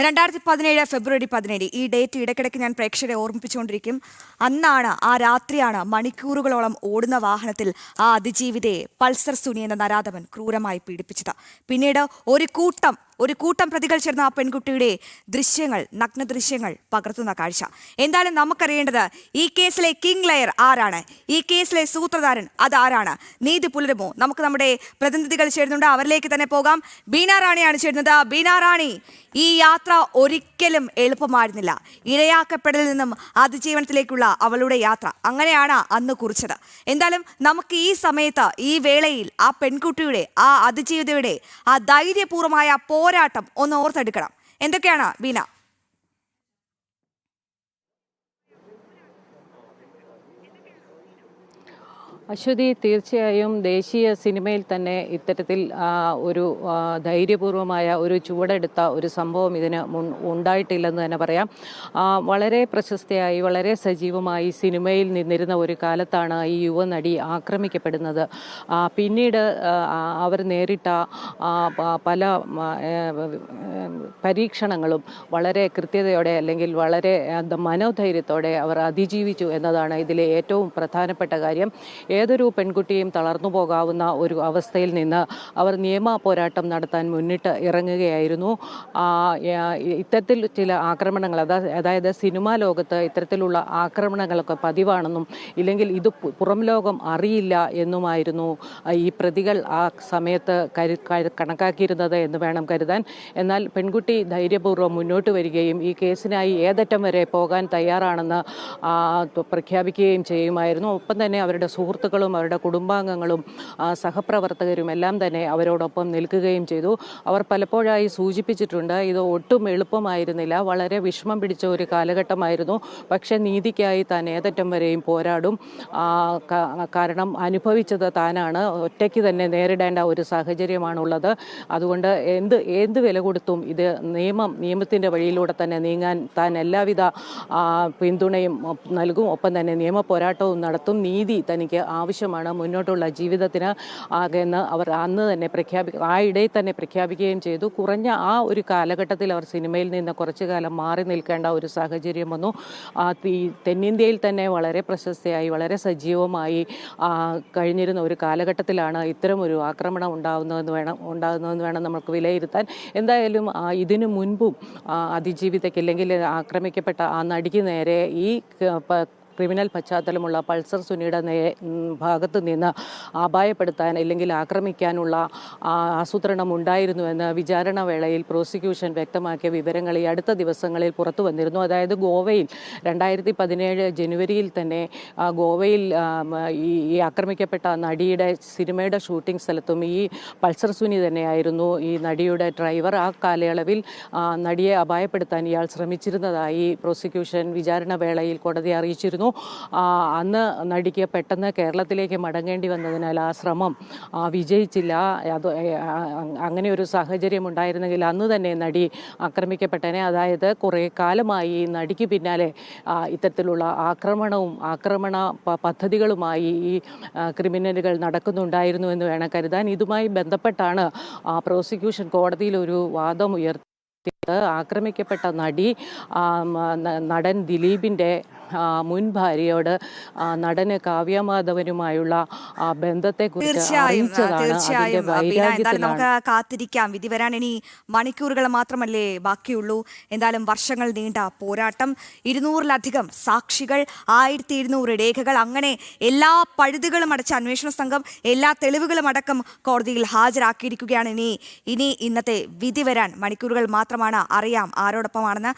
രണ്ടായിരത്തി പതിനേഴ് ഫെബ്രുവരി പതിനേഴ്. ഈ ഡേറ്റ് ഇടയ്ക്കിടയ്ക്ക് ഞാൻ പ്രേക്ഷകരെ ഓർമ്മിപ്പിച്ചുകൊണ്ടിരിക്കും. അന്നാണ് ആ രാത്രിയാണ് മണിക്കൂറുകളോളം ഓടുന്ന വാഹനത്തിൽ ആ അതിജീവിതയെ പൾസർ സുനി എന്ന നരാധവൻ ക്രൂരമായി പീഡിപ്പിച്ചത്. പിന്നീട് ഒരു കൂട്ടം ഒരു കൂട്ടം പ്രതികൾ ചേർന്ന ആ പെൺകുട്ടിയുടെ ദൃശ്യങ്ങൾ നഗ്ന ദൃശ്യങ്ങൾ പകർത്തുന്ന കാഴ്ച. എന്തായാലും നമുക്കറിയേണ്ടത് ഈ കേസിലെ കിങ് ലയർ ആരാണ്? ഈ കേസിലെ സൂത്രധാരൻ അതാരാണ് നീതി പുലരുമോ? നമുക്ക് നമ്മുടെ പ്രതിനിധികൾ ചേരുന്നുണ്ട്. അവരിലേക്ക് തന്നെ പോകാം. ബീന റാണിയാണ് ചേരുന്നത്. ബീന റാണി ഈ യാത്ര ഒരിക്കലും എളുപ്പമായിരുന്നില്ല. ഇരയാക്കപ്പെടലിൽ നിന്നും അതിജീവനത്തിലേക്കുള്ള അവളുടെ യാത്ര അങ്ങനെയാണ് അന്ന് കുറിച്ചത്. എന്തായാലും നമുക്ക് ഈ സമയത്ത് ഈ വേളയിൽ ആ പെൺകുട്ടിയുടെ ആ അതിജീവിതയുടെ ആ ധൈര്യപൂർവമായ പോരാട്ടം ഒന്ന് ഓർത്തെടുക്കണം. എന്തൊക്കെയാണ് ബീന അശ്വതി തീർച്ചയായും ദേശീയ സിനിമയിൽ തന്നെ ഇത്തരത്തിൽ ഒരു ധൈര്യപൂർവമായ ഒരു ചുവടെടുത്ത ഒരു സംഭവം ഇതിന് മുൻ ഉണ്ടായിട്ടില്ലെന്ന് തന്നെ പറയാം. വളരെ പ്രശസ്തയായി വളരെ സജീവമായി സിനിമയിൽ നിന്നിരുന്ന ഒരു കാലത്താണ് ഈ യുവനടി ആക്രമിക്കപ്പെടുന്നത്. പിന്നീട് അവർ നേരിട്ട പല പരീക്ഷണങ്ങളും വളരെ കൃത്യതയോടെ അല്ലെങ്കിൽ വളരെ മനോധൈര്യത്തോടെ അവർ അതിജീവിച്ചു എന്നതാണ് ഇതിലെ ഏറ്റവും പ്രധാനപ്പെട്ട കാര്യം. ഏതൊരു പെൺകുട്ടിയും തളർന്നു പോകാവുന്ന ഒരു അവസ്ഥയിൽ നിന്ന് അവർ നിയമ പോരാട്ടം നടത്താൻ മുന്നിട്ട് ഇറങ്ങുകയായിരുന്നു. ഇത്തരത്തിൽ ചില ആക്രമണങ്ങൾ അതായത് സിനിമാ ലോകത്ത് ഇത്തരത്തിലുള്ള ആക്രമണങ്ങളൊക്കെ പതിവാണെന്നും ഇല്ലെങ്കിൽ ഇത് പുറം ലോകം അറിയില്ല എന്നുമായിരുന്നു ഈ പ്രതികൾ ആ സമയത്ത് കരു കണക്കാക്കിയിരുന്നത് എന്ന് വേണം കരുതാൻ. എന്നാൽ പെൺകുട്ടി ധൈര്യപൂർവം മുന്നോട്ട് വരികയും ഈ കേസിനായി ഏതറ്റം വരെ പോകാൻ തയ്യാറാണെന്ന് പ്രഖ്യാപിക്കുകയും ചെയ്യുമായിരുന്നു. ഒപ്പം തന്നെ അവരുടെ സുഹൃത്തുക്കളും അവരുടെ കുടുംബാംഗങ്ങളും സഹപ്രവർത്തകരും എല്ലാം തന്നെ അവരോടൊപ്പം നിൽക്കുകയും ചെയ്തു. അവർ പലപ്പോഴായി സൂചിപ്പിച്ചിട്ടുണ്ട് ഇത് ഒട്ടും എളുപ്പമായിരുന്നില്ല വളരെ വിഷമം പിടിച്ച ഒരു കാലഘട്ടമായിരുന്നു. പക്ഷേ നീതിക്കായി താൻ ഏതറ്റം വരെയും പോരാടും. കാരണം അനുഭവിച്ചത് താനാണ്. ഒറ്റയ്ക്ക് തന്നെ നേരിടേണ്ട ഒരു സാഹചര്യമാണുള്ളത്. അതുകൊണ്ട് എന്ത് എന്ത് വില കൊടുത്തും ഇത് നിയമം നിയമത്തിന്റെ വഴിയിലൂടെ തന്നെ നീങ്ങാൻ താൻ എല്ലാവിധ പിന്തുണയും നൽകും. ഒപ്പം തന്നെ നിയമ പോരാട്ടവും നടത്തും. നീതി തനിക്ക് ആവശ്യമാണ് മുന്നോട്ടുള്ള ജീവിതത്തിന് ആകെന്ന് അവർ അന്ന് തന്നെ പ്രഖ്യാപി ആ ഇടയിൽ തന്നെ പ്രഖ്യാപിക്കുകയും ചെയ്തു. കുറഞ്ഞ ആ ഒരു കാലഘട്ടത്തിൽ അവർ സിനിമയിൽ നിന്ന് കുറച്ചു കാലം മാറി നിൽക്കേണ്ട ഒരു സാഹചര്യം വന്നു. ഈ തെന്നിന്ത്യയിൽ തന്നെ വളരെ പ്രശസ്തയായി വളരെ സജീവമായി കഴിഞ്ഞിരുന്ന ഒരു കാലഘട്ടത്തിലാണ് ഇത്തരം ഒരു ആക്രമണം ഉണ്ടാകുന്നതെന്ന് വേണം ഉണ്ടാകുന്നതെന്ന് വേണം നമുക്ക് വിലയിരുത്താൻ. എന്തായാലും ഇതിനു മുൻപും അതിജീവിതയ്ക്ക് അല്ലെങ്കിൽ ആക്രമിക്കപ്പെട്ട ആ നടിക്ക് നേരെ ഈ ക്രിമിനൽ പശ്ചാത്തലമുള്ള പൾസർ സുനിയുടെ ഭാഗത്ത് നിന്ന് അപായപ്പെടുത്താൻ അല്ലെങ്കിൽ ആക്രമിക്കാനുള്ള ആസൂത്രണം ഉണ്ടായിരുന്നുവെന്ന് വിചാരണ വേളയിൽ പ്രോസിക്യൂഷൻ വ്യക്തമാക്കിയ വിവരങ്ങൾ ഈ അടുത്ത ദിവസങ്ങളിൽ പുറത്തു വന്നിരുന്നു. അതായത് ഗോവയിൽ രണ്ടായിരത്തി പതിനേഴ് ജനുവരിയിൽ തന്നെ ഗോവയിൽ ഈ ആക്രമിക്കപ്പെട്ട നടിയുടെ സിനിമയുടെ ഷൂട്ടിംഗ് സ്ഥലത്തും ഈ പൾസർ സുനി തന്നെയായിരുന്നു ഈ നടിയുടെ ഡ്രൈവർ. ആ കാലയളവിൽ നടിയെ അപായപ്പെടുത്താൻ ഇയാൾ ശ്രമിച്ചിരുന്നതായി പ്രോസിക്യൂഷൻ വിചാരണ വേളയിൽ കോടതി അറിയിച്ചിരുന്നു. അന്ന് നടിക്ക് പെട്ടെന്ന് കേരളത്തിലേക്ക് മടങ്ങേണ്ടി വന്നതിനാൽ ആ ശ്രമം വിജയിച്ചില്ല. അത് അങ്ങനെ ഒരു സാഹചര്യം ഉണ്ടായിരുന്നെങ്കിൽ അന്ന് തന്നെ നടി ആക്രമിക്കപ്പെട്ടനെ. അതായത് കുറേ കാലമായി നടിക്ക് പിന്നാലെ ഇത്തരത്തിലുള്ള ആക്രമണവും ആക്രമണ പദ്ധതികളുമായി ഈ ക്രിമിനലുകൾ നടക്കുന്നുണ്ടായിരുന്നു എന്ന് വേണം കരുതാൻ. ഇതുമായി ബന്ധപ്പെട്ടാണ് പ്രോസിക്യൂഷൻ കോടതിയിൽ ഒരു വാദം ഉയർത്തി ആക്രമിക്കപ്പെട്ട നടി നടൻ ദിലീപിന്റെ മുൻ ഭാര്യയോട് നടന് കാവ്യമാധവനുമായുള്ള മാധവനുമായുള്ള ബന്ധത്തെക്കുറിച്ച് തീർച്ചയായും എന്തായാലും നമുക്ക് കാത്തിരിക്കാം. വിധി വരാൻ ഇനി മണിക്കൂറുകൾ മാത്രമല്ലേ ബാക്കിയുള്ളൂ. എന്തായാലും വർഷങ്ങൾ നീണ്ട പോരാട്ടം. ഇരുന്നൂറിലധികം സാക്ഷികൾ ആയിരത്തി ഇരുന്നൂറ് രേഖകൾ. അങ്ങനെ എല്ലാ പഴുതുകളും അടച്ച അന്വേഷണ സംഘം എല്ലാ തെളിവുകളും അടക്കം കോടതിയിൽ ഹാജരാക്കിയിരിക്കുകയാണ്. ഇനി ഇനി ഇന്നത്തെ വിധി വരാൻ മണിക്കൂറുകൾ മാത്രമാണ് അറിയാം ആരോടൊപ്പമാണെന്ന്